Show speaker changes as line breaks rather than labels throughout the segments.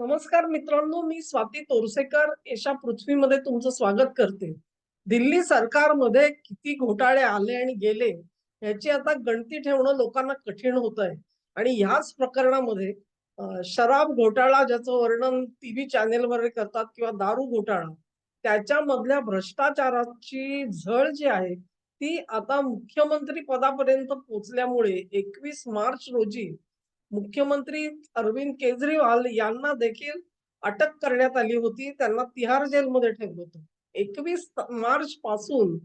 नमस्कार मित्रांनो मी स्वाती तोरसेकर. अशा पृथ्वीमध्ये तुमचं स्वागत करते. दिल्ली सरकारमध्ये किती घोटाळे आले आणि गेले याची आता गणती ठेवणं लोकांना कठीण होत आहे आणि ह्याच प्रकरणामध्ये शराब घोटाळा ज्याचं वर्णन टीव्ही चॅनेलवर करतात किंवा दारू घोटाळा त्याच्यामधल्या भ्रष्टाचाराची झळ जी आहे ती आता मुख्यमंत्री पदापर्यंत पोहोचल्यामुळे एकवीस मार्च रोजी मुख्यमंत्री अरविंद केजरीवाल यांना देखील अटक करण्यात आली होती. त्यांना तिहार जेलमध्ये ठेवलं होतं. एकवीस मार्च पासून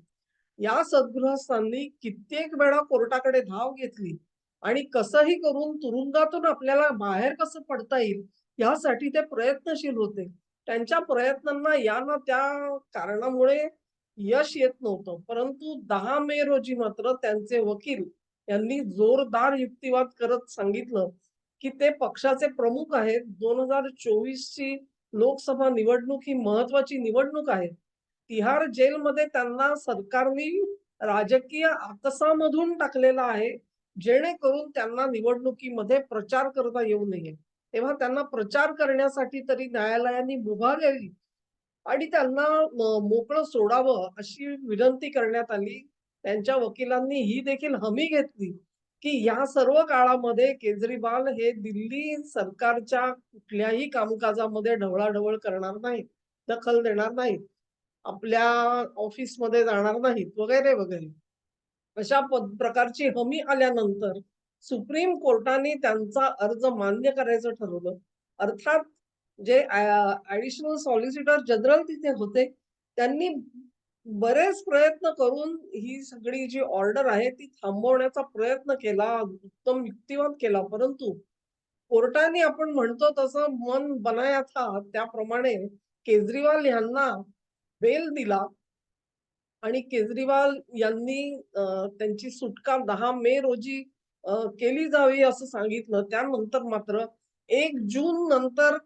या सद्गृहस्थांनी कित्येक वेळा कोर्टाकडे धाव घेतली. आणि कसंही करून तुरुंगातून आपल्याला बाहेर कसं पडता येईल यासाठी ते प्रयत्नशील होते. त्यांच्या प्रयत्नांना या ना त्या कारणामुळे यश येत नव्हतं. परंतु दहा मे रोजी मात्र त्यांचे वकील यांनी जोरदार युक्तिवाद करत सांगितलं की ते पक्षाचे प्रमुख आहेत. दोन हजार चोवीस ची लोकसभा निवडणूक ही महत्वाची निवडणूक आहे. तिहार जेलमध्ये त्यांना सरकारने राजकीय आकसामधून टाकलेलं आहे जेणेकरून त्यांना निवडणुकीमध्ये प्रचार करता येऊ नये. तेव्हा त्यांना प्रचार करण्यासाठी तरी न्यायालयाने मुभा द्यावी आणि त्यांना मोकळं सोडावं अशी विनंती करण्यात आली. त्यांच्या वकिलांनी ही देखील हमी घेतली की या सर्व काळामध्ये केजरीवाल हे दिल्ली सरकारच्या कुठल्याही कामकाजामध्ये ढवळाढवळ करणार नाहीत दखल देणार नाहीत आपल्या ऑफिसमध्ये जाणार नाहीत वगैरे वगैरे. अशा प्रकारची हमी आल्यानंतर सुप्रीम कोर्टाने त्यांचा अर्ज मान्य करायचं ठरवलं. अर्थात जे ऍडिशनल सॉलिसिटर जनरल तिथे होते त्यांनी बरेच प्रयत्न करून ही सगळी जी ऑर्डर आहे ती थांबवण्याचा प्रयत्न केला उत्तम युक्तिवाद केला. परंतु कोर्टाने आपण म्हणतो तसं मन बनाया था त्याप्रमाणे केजरीवाल यांना बेल दिला आणि केजरीवाल यांनी त्यांची सुटका दहा मे रोजी केली जावी असं सांगितलं. त्यानंतर मात्र एक जून नंतर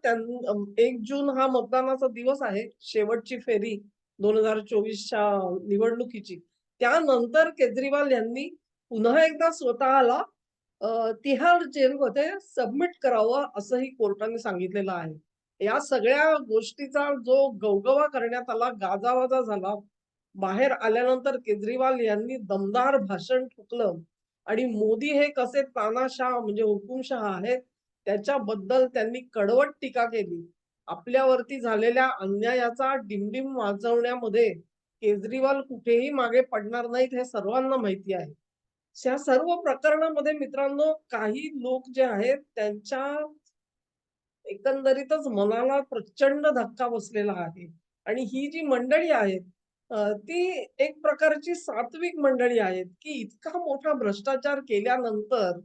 एक जून हा मतदानाचा दिवस आहे. शेवटची फेरी दोन हजार चोवीसच्या निवडणुकीची. त्यानंतर केजरीवाल यांनी पुन्हा एकदा स्वतःला तिहार जेलमध्ये सबमिट करावं असंही कोर्टाने सांगितलेलं आहे. या सगळ्या गोष्टीचा जो गवगवा करण्यात आला गाजावाजा झाला बाहेर आल्यानंतर केजरीवाल यांनी दमदार भाषण ठोकलं. आणि मोदी हे कसे तानाशाह म्हणजे हुकुमशाह आहेत त्याच्याबद्दल त्यांनी कडवट टीका केली. आपल्यावरती झालेल्या अन्यायाचा डिमडिम वाजवण्यामध्ये केजरीवाल कुठेही मागे पडणार नाहीत हे सर्वांना माहिती आहे. या सर्व प्रकरणामध्ये मित्रांनो काही लोक जे आहेत त्यांच्या एकंदरीतच मनाला प्रचंड धक्का बसलेला आहे. आणि ही जी मंडळी आहेत ती एक प्रकारची सात्विक मंडळी आहेत की इतका मोठा भ्रष्टाचार केल्यानंतर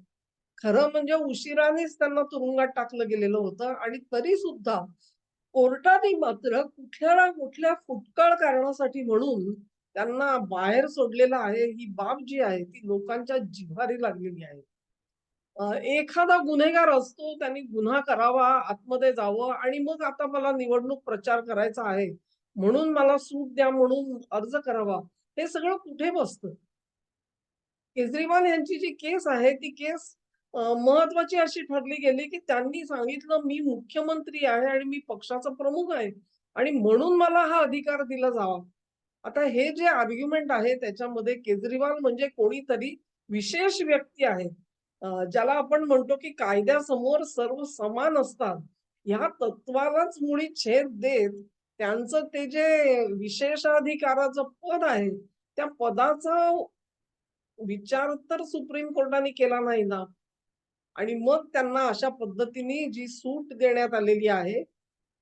खरं म्हणजे उशिरानेच त्यांना तुरुंगात टाकलं गेलेलं होतं आणि तरी सुद्धा कोर्टाने मात्र कुठल्या ना कुठल्या फुटकळ कारणासाठी म्हणून त्यांना बाहेर सोडलेलं आहे. ही बाब जी आहे ती लोकांच्या जिव्हारी लागलेली आहे. एखादा गुन्हेगार असतो त्यांनी गुन्हा करावा आतमध्ये जावं आणि मग आता मला निवडणूक प्रचार करायचा आहे म्हणून मला सूट द्या म्हणून अर्ज करावा हे सगळं कुठे बसतं? केजरीवाल यांची जी केस आहे ती केस महत्वाची अशी ठरली गेली की त्यांनी सांगितलं मी मुख्यमंत्री आहे आणि मी पक्षाचा प्रमुख आहे आणि म्हणून मला हा अधिकार दिला जावा. आता हे जे आर्ग्युमेंट आहे त्याच्यामध्ये केजरीवाल म्हणजे कोणीतरी विशेष व्यक्ती आहे. ज्याला आपण म्हणतो की कायद्यासमोर सर्व समान असतात. ह्या तत्वालाच मुळी छेद देत त्यांचं ते जे विशेषाधिकाराचं पद आहे त्या पदाचा विचार तर सुप्रीम कोर्टाने केला नाही ना. आणि मग त्यांना अशा पद्धतीने जी सूट देण्यात आलेली आहे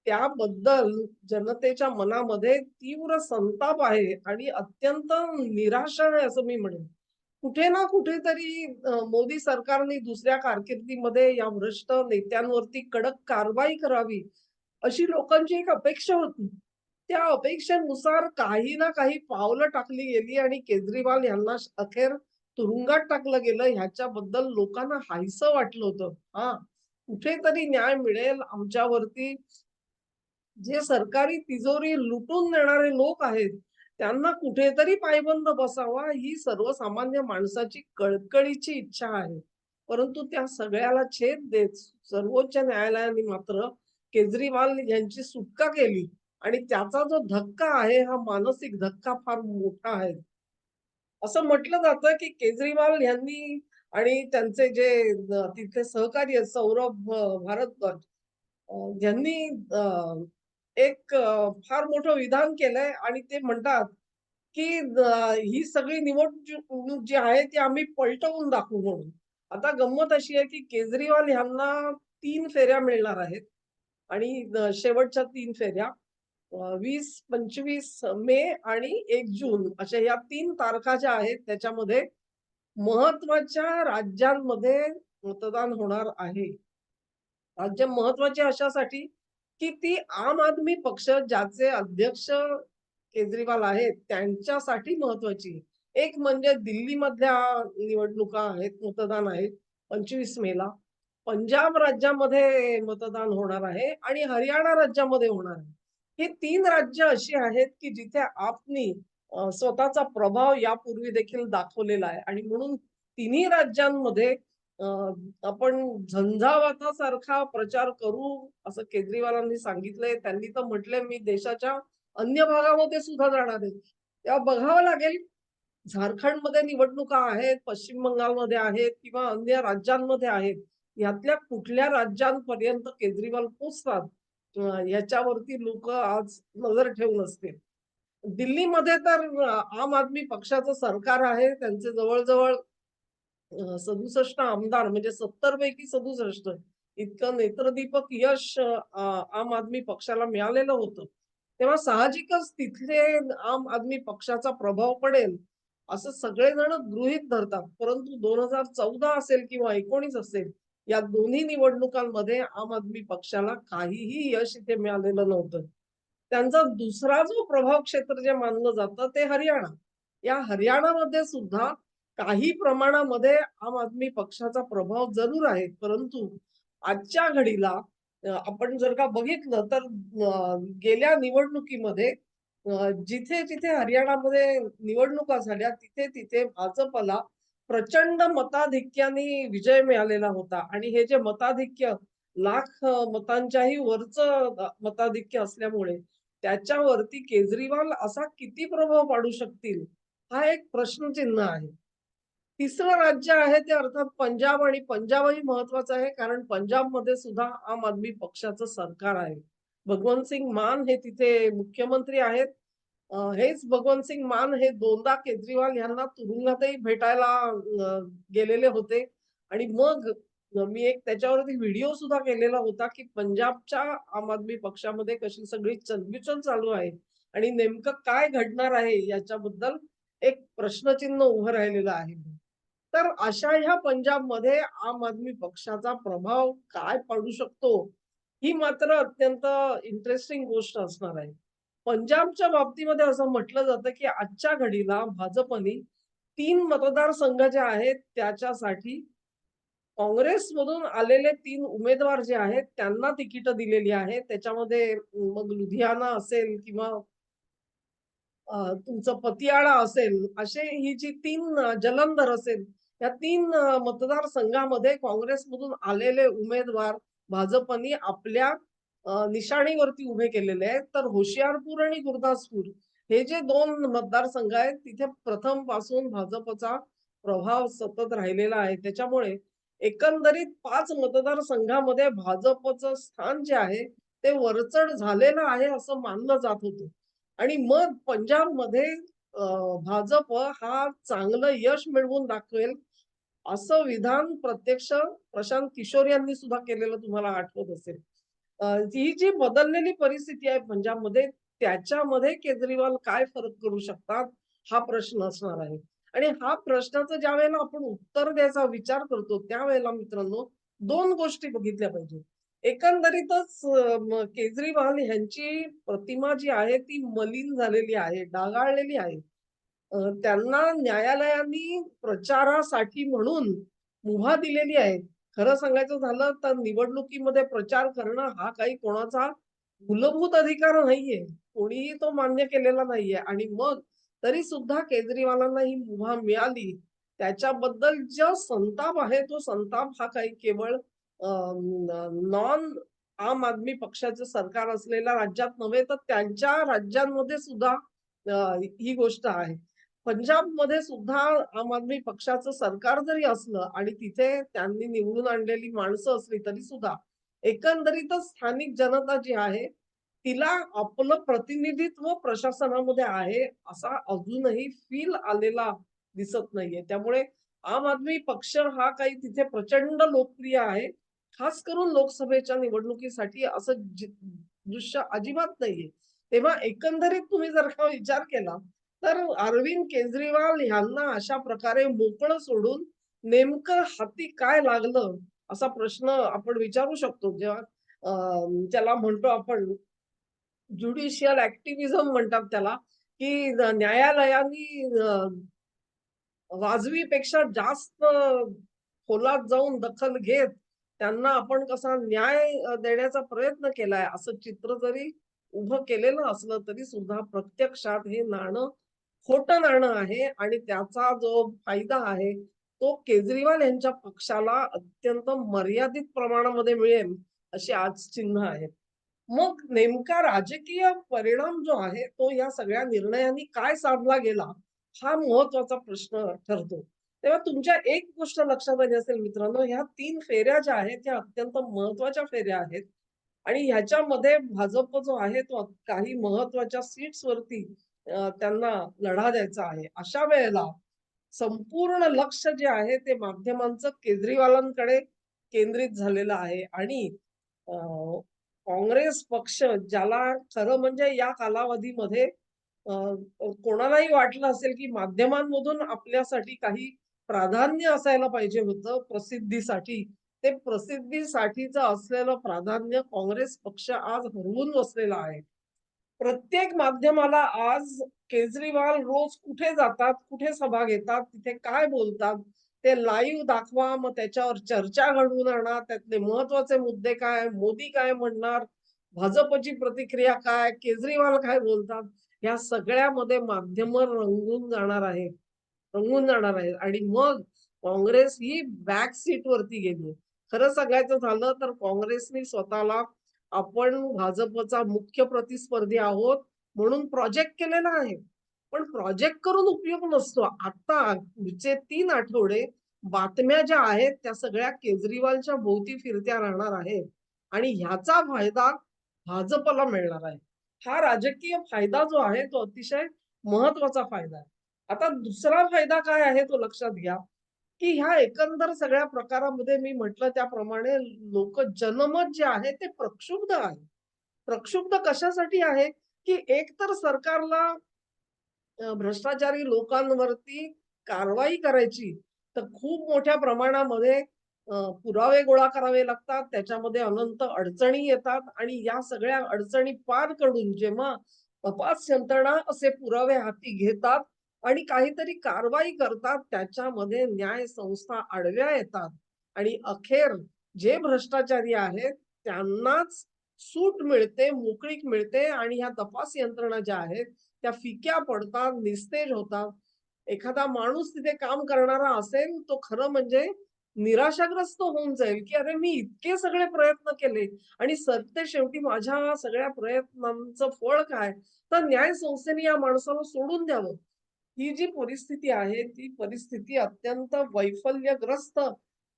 त्याबद्दल जनतेच्या मनामध्ये तीव्र संताप आहे आणि अत्यंत निराशा आहे असं मी म्हणेन. कुठे ना कुठेतरी मोदी सरकारने दुसऱ्या कारकिर्दीमध्ये या भ्रष्ट नेत्यांवरती कडक कारवाई करावी अशी लोकांची एक अपेक्षा होती. त्या अपेक्षेनुसार काही ना काही पावलं टाकली गेली आणि केजरीवाल यांना अखेर तुरुंगात टाकलं गेलं ह्याच्याबद्दल लोकांना हायस वाटलं होतं. हा कुठेतरी न्याय मिळेल आमच्यावरती. जे सरकारी तिजोरी लुटून देणारे लोक आहेत त्यांना कुठेतरी पायबंद बसावा ही सर्वसामान्य माणसाची कळकळीची इच्छा आहे. परंतु त्या सगळ्याला छेद देत सर्वोच्च न्यायालयाने मात्र केजरीवाल यांची सुटका केली. आणि त्याचा जो धक्का आहे हा मानसिक धक्का फार मोठा आहे. असं म्हटलं जातं की केजरीवाल यांनी आणि त्यांचे जे तिथले सहकारी आहेत सौरभ भारद्वाज यांनी एक फार मोठं विधान केलंय आणि ते म्हणतात की ही सगळी निवडणूक जी आहे ती आम्ही पलटवून दाखवू म्हणून. आता गंमत अशी आहे की केजरीवाल यांना तीन फेऱ्या मिळणार आहेत आणि शेवटच्या तीन फेऱ्या वीस पंचवीस मे आणि एक जून अशा या तीन तारखा ज्या आहेत त्याच्यामध्ये महत्त्वाच्या राज्यांमध्ये मतदान होणार आहे. राज्य महत्त्वाची अशासाठी की ती आम आदमी पक्ष ज्याचे अध्यक्ष केजरीवाल आहेत त्यांच्यासाठी महत्वाची एक म्हणजे दिल्लीमधल्या निवडणुका आहेत, मतदान आहेत पंचवीस मेला. पंजाब राज्यामध्ये मतदान होणार आहे आणि हरियाणा राज्यामध्ये होणार आहे. हे तीन राज्य अशी आहेत की जिथे आपनी स्वतःचा प्रभाव यापूर्वी देखील दाखवलेला आहे आणि म्हणून तिन्ही राज्यांमध्ये आपण झंझावातासारखा प्रचार करू असं केजरीवालांनी सांगितलंय. त्यांनी तर म्हटलंय मी देशाच्या अन्य भागामध्ये सुद्धा जाणार आहे. तेव्हा बघावं लागेल झारखंडमध्ये निवडणुका आहेत, पश्चिम बंगालमध्ये आहेत किंवा अन्य राज्यांमध्ये आहेत. यातल्या कुठल्या राज्यांपर्यंत केजरीवाल पोचतात याच्यावरती लोक आज नजर ठेवून असतील. दिल्लीमध्ये तर आम आदमी पक्षाचं सरकार आहे. त्यांचे जवळजवळ सदुसष्ट आमदार म्हणजे 70 पैकी 67 इतकं नेत्रदीपक यश आम आदमी पक्षाला मिळालेलं होतं. तेव्हा साहजिकच तिथले आम आदमी पक्षाचा प्रभाव पडेल, असं सगळेजण गृहीत धरतात. परंतु 2014 असेल किंवा 19 असेल, या दोन्ही निवडणुकांमध्ये आम आदमी पक्षाला काहीही यश इथे मिळालेलं नव्हतं. त्यांचा दुसरा जो प्रभाव क्षेत्र जे मानलं जातं ते हरियाणा. या हरियाणामध्ये सुद्धा काही प्रमाणामध्ये आम आदमी पक्षाचा प्रभाव जरूर आहे. परंतु आजच्या घडीला आपण जर का बघितलं तर गेल्या निवडणुकीमध्ये जिथे-जिथे हरियाणामध्ये निवडणुका झाल्या तिथे-तिथे भाजपला प्रचंड मताधिक्याने विजय मिळालेला होता आणि हे जे मताधिक्य लाख मतांच्याही वरचं मताधिक्य असल्यामुळे त्याच्यावरती केजरीवाल असा किती प्रभाव पाडू शकतील, हा एक प्रश्नचिन्ह आहे. तिसरं राज्य आहे ते अर्थात पंजाब आणि पंजाबही महत्वाचं आहे कारण पंजाबमध्ये सुद्धा आम आदमी पक्षाचं सरकार आहे. भगवंत सिंग मान हे तिथे मुख्यमंत्री आहेत. हेच भगवंत सिंग मान हे दोनदा केजरीवाल यांना तुरुंगातही भेटायला गेलेले होते आणि मग मी एक त्याच्यावरती व्हिडिओ सुद्धा केलेला होता, की पंजाबच्या आम आदमी पक्षामध्ये कशी सगळी चलबिचल चालू आहे आणि नेमकं काय घडणार आहे याच्याबद्दल एक प्रश्नचिन्ह उभं राहिलेलं आहे. तर अशा ह्या पंजाबमध्ये आम आदमी पक्षाचा प्रभाव काय पडू शकतो, ही मात्र अत्यंत इंटरेस्टिंग गोष्ट असणार आहे. पंजाबच्या बाबतीमध्ये असं म्हटलं जातं, की आजच्या घडीला भाजपनी तीन मतदारसंघ जे आहेत त्याच्यासाठी काँग्रेसमधून आलेले तीन उमेदवार जे आहेत त्यांना तिकीटं दिलेली आहेत. त्याच्यामध्ये मग लुधियाना असेल किंवा तुमचं पतियाळा असेल, असे ही जी तीन जलंधर असेल, या तीन मतदारसंघामध्ये काँग्रेसमधून आलेले उमेदवार भाजपनी आपल्या निशाणीवरती उभे केलेले आहेत. तर होशियारपूर आणि गुरदासपूर हे जे दोन मतदारसंघ आहेत, तिथे प्रथमपासून भाजपचा प्रभाव सतत राहिलेला आहे. त्याच्यामुळे एकंदरीत पाच मतदारसंघामध्ये भाजपचं स्थान जे आहे, ते वरचढ झालेलं आहे असं मानलं जात होतं. आणि मग पंजाबमध्ये भाजप हा चांगलं यश मिळवून दाखवेल, असं विधान प्रत्यक्ष प्रशांत किशोर यांनी सुद्धा केलेलं तुम्हाला आठवत असेल. ही जी बदललेली परिस्थिती आहे पंजाबमध्ये, त्याच्यामध्ये केजरीवाल काय फरक करू शकतात, हा प्रश्न असणार आहे. आणि हा प्रश्नाचं ज्यावेळेला आपण उत्तर द्यायचा विचार करतो, त्यावेळेला मित्रांनो दोन गोष्टी बघितल्या पाहिजेत. एकंदरीतच केजरीवाल ह्यांची प्रतिमा जी आहे ती मलिन झालेली आहे, डागाळलेली आहे. त्यांना न्यायालयाने प्रचारासाठी म्हणून मुभा दिलेली आहे. खरं सांगायचं झालं तर निवडणुकीमध्ये प्रचार करणं हा काही कोणाचा मूलभूत अधिकार नाहीये. कोणीही तो मान्य केलेला नाहीये आणि मग तरी सुद्धा केजरीवालांना ही मुभा मिळाली. त्याच्याबद्दल जो संताप आहे, तो संताप हा काही केवळ नॉन आम आदमी पक्षाचं सरकार असलेल्या राज्यात नव्हे तर त्यांच्या राज्यांमध्ये सुद्धा ही गोष्ट आहे. पंजाबमध्ये सुद्धा आम आदमी पक्षाचं सरकार जरी असलं आणि तिथे त्यांनी निवडून आणलेली माणसं असली तरी सुद्धा एकंदरीतच स्थानिक जनता जी आहे, तिला आपलं प्रतिनिधित्व प्रशासनामध्ये आहे, असा अजूनही फील आलेला दिसत नाहीये. त्यामुळे आम आदमी पक्ष हा काही तिथे प्रचंड लोकप्रिय आहे. खास करून लोकसभेच्या निवडणुकीसाठी असं दृश्य अजिबात नाहीये. तेव्हा एकंदरीत तुम्ही जर का विचार केला, तर अरविंद केजरीवाल यांना अशा प्रकारे मोकळं सोडून नेमकं हाती काय लागलं, असा प्रश्न आपण विचारू शकतो. जेव्हा त्याला म्हणतो आपण ज्युडिशियल ऍक्टिव्हिझम म्हणतात त्याला, की न्यायालयानी वाजवीपेक्षा जास्त खोलात जाऊन दखल घेत त्यांना आपण कसा न्याय देण्याचा प्रयत्न केलाय, असं चित्र जरी उभं केलेलं असलं तरी सुद्धा प्रत्यक्षात हे नाणं खोटं नाणं आहे आणि त्याचा जो फायदा आहे, तो केजरीवाल यांच्या पक्षाला अत्यंत मर्यादित प्रमाणामध्ये मिळेल, अशी आज चिन्ह आहेत. मग नेमका राजकीय परिणाम जो आहे, तो या सगळ्या निर्णयांनी काय साधला गेला, हा महत्त्वाचा प्रश्न ठरतो. तेव्हा तुमच्या एक गोष्ट लक्षात आली असेल मित्रांनो, ह्या तीन फेऱ्या ज्या आहेत, त्या अत्यंत महत्त्वाच्या फेऱ्या आहेत आणि ह्याच्यामध्ये भाजप जो आहे, तो काही महत्त्वाच्या सीट्सवरती त्यांना लढा द्यायचा आहे. अशा वेळेला संपूर्ण लक्ष जे आहे, ते माध्यमांचं केजरीवालांकडे केंद्रित झालेलं आहे आणि काँग्रेस पक्ष ज्याला खरं म्हणजे या कालावधीमध्ये कोणालाही वाटलं असेल, की माध्यमांमधून आपल्यासाठी काही प्राधान्य असायला पाहिजे होतं प्रसिद्धीसाठी. ते प्रसिद्धीसाठीचं असलेलं प्राधान्य काँग्रेस पक्ष आज हरवून बसलेला आहे. प्रत्येक माध्यमाला आज केजरीवाल रोज कुठे जातात, कुठे सभा घेतात, तिथे काय बोलतात, ते लाईव्ह दाखवा, मग त्याच्यावर चर्चा घडवून आणा. त्यातले महत्त्वाचे मुद्दे काय, मोदी काय म्हणणार, भाजपची प्रतिक्रिया काय, केजरीवाल काय बोलतात, या सगळ्यामध्ये माध्यम रंगून जाणार आहेत. रंगून जाणार आहेत आणि मग काँग्रेस ही बॅक सीट वरती गेली. खरं सांगायचं झालं तर काँग्रेसनी स्वतःला आपण भाजपचा मुख्य प्रतिस्पर्धी आहोत म्हणून प्रोजेक्ट केलेला आहे. पण प्रोजेक्ट करून उपयोग नसतो. आता पुढचे तीन आठवडे बातम्या ज्या आहेत त्या सगळ्या केजरीवालच्या भोवती फिरत्या राहणार आहेत आणि ह्याचा फायदा भाजपला मिळणार आहे. हा राजकीय फायदा जो आहे तो अतिशय महत्त्वाचा फायदा आहे. आता दुसरा फायदा काय आहे तो लक्षात घ्या, की ह्या एकंदर सगळ्या प्रकारामध्ये मी म्हटलं त्याप्रमाणे लोक जनमत जे आहे ते प्रक्षुब्ध आहे. प्रक्षुब्ध कशासाठी आहे, की एकतर सरकारला भ्रष्टाचारी लोकांवरती कारवाई करायची, तर खूप मोठ्या प्रमाणामध्ये पुरावे गोळा करावे लागतात. त्याच्यामध्ये अनंत अडचणी येतात आणि या सगळ्या अडचणी पार करून जेव्हा तपास यंत्रणा असे पुरावे हाती घेतात आणि काहीतरी कारवाई करतात, त्याच्यामध्ये न्याय संस्था आडव्या येतात आणि अखेर जे भ्रष्टाचारी आहेत त्यांनाच सूट मिळते, मोकळीक मिळते आणि ह्या तपास यंत्रणा ज्या आहेत, त्या फिक्या पडतात, निस्तेज होतात. एखादा माणूस तिथे काम करणारा असेल, तो खरं म्हणजे निराशाग्रस्त होऊन जाईल, की "अरे, मी इतके सगळे प्रयत्न केले आणि सत्य शेवटी माझ्या सगळ्या प्रयत्नांचं फळ काय?" तर न्याय संस्थेने या माणसाला सोडून द्यावं. ही जी परिस्थिती आहे, ती परिस्थिती अत्यंत वैफल्यग्रस्त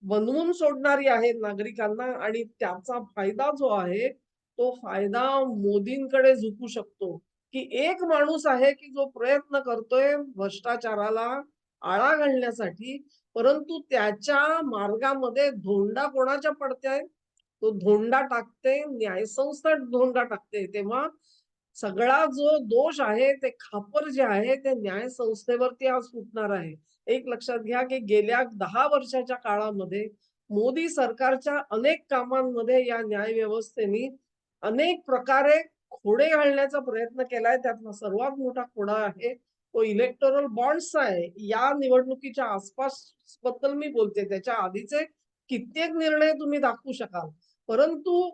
बनवून सोडणारी आहे नागरिकांना आणि त्याचा फायदा जो आहे, तो फायदा मोदींकडे झुकू शकतो, की एक माणूस आहे, की जो प्रयत्न करतोय भ्रष्टाचाराला आळा घालण्यासाठी, परंतु त्याच्या मार्गामध्ये धोंडा कोणाच्या पडतेय? तो धोंडा टाकते न्यायसंस्था धोंडा टाकते. तेव्हा सगळा जो दोष आहे, ते खापर जे आहे, ते न्याय संस्थेवरती आज फुटणार आहे. एक लक्षात घ्या, की गेल्या दहा वर्षाच्या काळामध्ये मोदी सरकारच्या अनेक कामांमध्ये या न्याय व्यवस्थेने अनेक प्रकारे खोडे घालण्याचा प्रयत्न केलाय. त्यातला सर्वात मोठा खोडा आहे, तो इलेक्टोरल बॉन्ड्सचा आहे. या निवडणुकीच्या आसपासबद्दल मी बोलते. त्याच्या आधीचे कित्येक निर्णय तुम्ही दाखवू शकाल. परंतु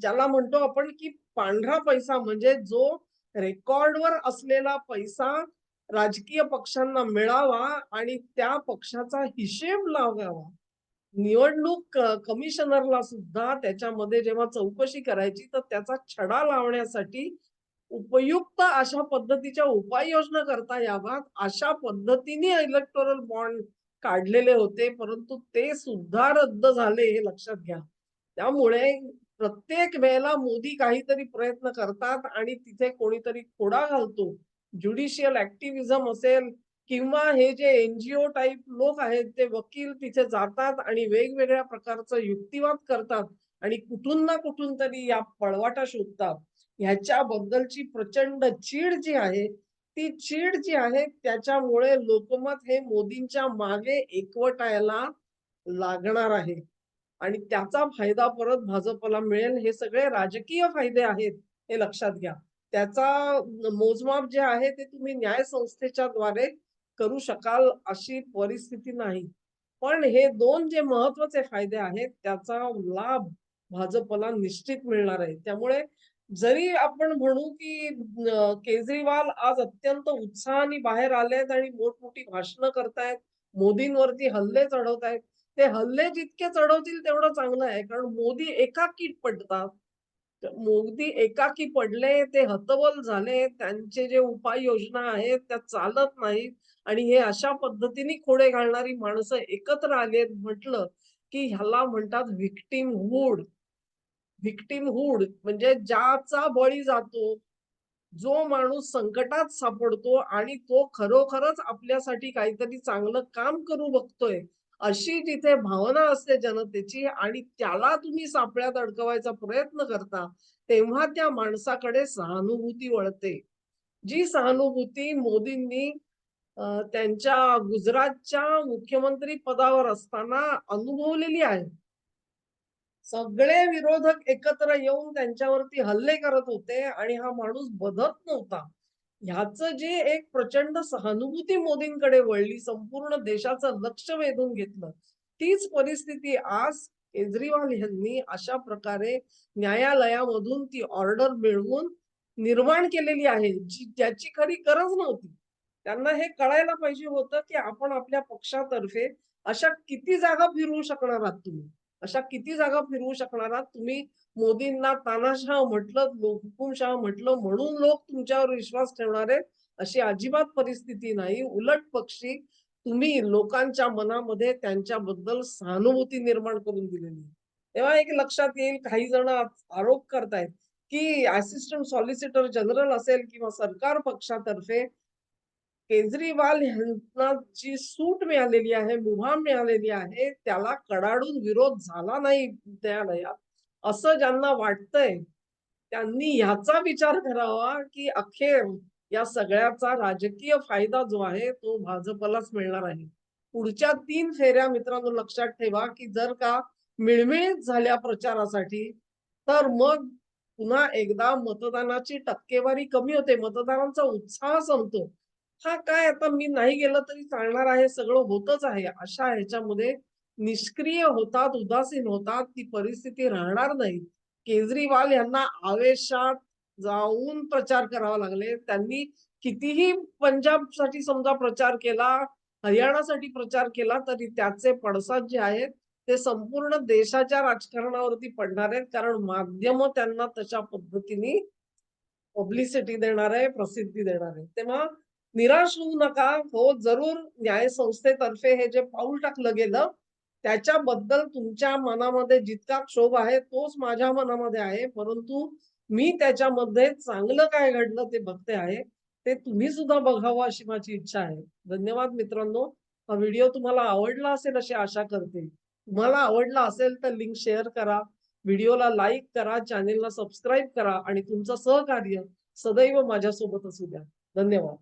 ज्याला म्हणतो आपण, की पांढरा पैसा म्हणजे जो रेकॉर्डवर असलेला पैसा राजकीय पक्षांना मिळावा आणि त्या पक्षाचा हिशेब लावावा. निवडणूक कमिशनरला सुद्धा त्याच्यामध्ये जेव्हा चौकशी करायची तर त्याचा छडा लावण्यासाठी उपयुक्त अशा पद्धतीच्या उपाययोजना करता याव्यात. अशा पद्धतीने इलेक्टोरल बॉन्ड काढलेले होते परंतु ते सुद्धा रद्द झाले हे लक्षात घ्या. त्यामुळे प्रत्येक वेळेला मोदी काहीतरी प्रयत्न करतात आणि तिथे कोणीतरी खोडा घालतो. ज्युडिशियल ऍक्टिव्हिझम असेल किंवा हे जे एनजीओ टाईप लोक आहेत ते वकील तिथे जातात आणि वेगवेगळ्या प्रकारचा युक्तिवाद करतात आणि कुठून ना कुठून तरी या पळवाटा शोधतात. ह्याच्याबद्दलची प्रचंड चीड जी आहे ती चीड जी आहे त्याच्यामुळे लोकमत हे मोदींच्या मागे एकवटायला लागणार आहे. आणि त्याचा फायदा परत भाजपला मिळेल हे सगळे राजकीय फायदे आहेत हे लक्षात घ्या. त्याचा मोजमाप जे आहे ते तुम्ही न्याय संस्थेच्या द्वारे करू शकाल अशी परिस्थिती नाही. पण हे दोन जे महत्त्वाचे फायदे आहेत त्याचा लाभ भाजपला निश्चित मिळणार आहे. त्यामुळे जरी आपण म्हणू की केजरीवाल आज अत्यंत उत्साहाने बाहेर आलेत आणि मोठमोठी भाषणं करतायत मोदींवरती हल्ले चढवतायत ते हल्ले जितके चढवतील तेवढं चांगलं आहे. कारण मोदी एकाकी पडतात. मोदी एकाकी पडले ते हतबल झाले त्यांचे जे उपाययोजना आहेत त्या चालत नाहीत. आणि हे अशा पद्धतीने खोडे घालणारी माणसं एकत्र आलेत म्हटलं की ह्याला म्हणतात व्हिक्टिमहूड व्हिक्टिमहूड म्हणजे ज्याचा बळी जातो जो माणूस संकटात सापडतो आणि तो खरोखरच आपल्यासाठी काहीतरी चांगलं काम करू बघतोय अशी जिथे भावना असते जनतेची आणि त्याला तुम्ही सापळ्यात अडकवायचा प्रयत्न करता तेव्हा त्या माणसाकडे सहानुभूती वळते. जी सहानुभूती मोदींनी त्यांच्या गुजरातच्या मुख्यमंत्री पदावर असताना अनुभवलेली आहे. सगळे विरोधक एकत्र येऊन त्यांच्यावरती हल्ले करत होते आणि हा माणूस बदत नव्हता. ह्याचं जे एक प्रचंड सहानुभूती मोदींकडे वळली संपूर्ण देशाचं लक्ष वेधून घेतलं तीच परिस्थिती आज केजरीवाल यांनी अशा प्रकारे न्यायालयामधून ती ऑर्डर मिळवून निर्माण केलेली आहे जी ज्याची खरी गरज नव्हती. त्यांना हे कळायला पाहिजे होतं की आपण आपल्या पक्षातर्फे अशा किती जागा फिरवू शकणार आहात तुम्ही? अशा किती जागा फिरवू शकणार आहात? तुम्ही मोदींना तानाशाह म्हटलं हुकुमशाह म्हटलं म्हणून लोक तुमच्यावर विश्वास ठेवणार आहेत अशी अजिबात परिस्थिती नाही. उलट पक्षी तुम्ही लोकांच्या मनामध्ये त्यांच्याबद्दल सहानुभूती निर्माण करून दिलेली तेव्हा एक लक्षात येईल काही जण आरोप करतायत की असिस्टंट सॉलिसिटर जनरल असेल किंवा सरकार पक्षातर्फे केजरीवाल यांना जी सूट मिळालेली आहे मुभा मिळालेली आहे त्याला कडाडून विरोध झाला नाही न्यायालयात. असं ज्यांना वाटतंय त्यांनी ह्याचा विचार करावा की अखेर या सगळ्याचा राजकीय फायदा जो आहे तो भाजपलाच मिळणार आहे. पुढच्या तीन फेऱ्या मित्रांनो लक्षात ठेवा की जर का मिळमिळीत झाल्या प्रचारासाठी तर मग पुन्हा एकदा मतदानाची टक्केवारी कमी होते मतदारांचा उत्साह संपतो. हा काय आता मी नाही गेलं तरी चालणार आहे सगळं होतच आहे. अशा ह्याच्यामध्ये निष्क्रिय होतात उदासीन होतात ती परिस्थिती राहणार नाही. केजरीवाल यांना आवेशात जाऊन प्रचार करावा लागले. त्यांनी कितीही पंजाबसाठी समजा प्रचार केला हरियाणासाठी प्रचार केला तरी त्याचे पडसाद जे आहेत ते संपूर्ण देशाच्या राजकारणावरती पडणार आहेत. कारण माध्यम त्यांना तशा पद्धतीने पब्लिसिटी देणार आहे प्रसिद्धी देणार आहे. तेव्हा निराश होऊ नका. हो जरूर न्यायसंस्थेतर्फे हे जे पाऊल टाकलं गेलं त्याच्याबद्दल तुमच्या मनामध्ये जितका क्षोभ आहे तोच माझ्या मनामध्ये आहे. परंतु मी त्याच्यामध्ये चांगलं काय घडलं ते बघते आहे. ते तुम्ही सुद्धा बघावं अशी माझी इच्छा आहे. धन्यवाद मित्रांनो. हा व्हिडिओ तुम्हाला आवडला असेल अशी आशा करते. तुम्हाला आवडला असेल तर लिंक शेअर करा. व्हिडिओला लाईक करा चॅनेलला सबस्क्राईब करा आणि तुमचं सहकार्य सदैव माझ्यासोबत असू द्या. धन्यवाद.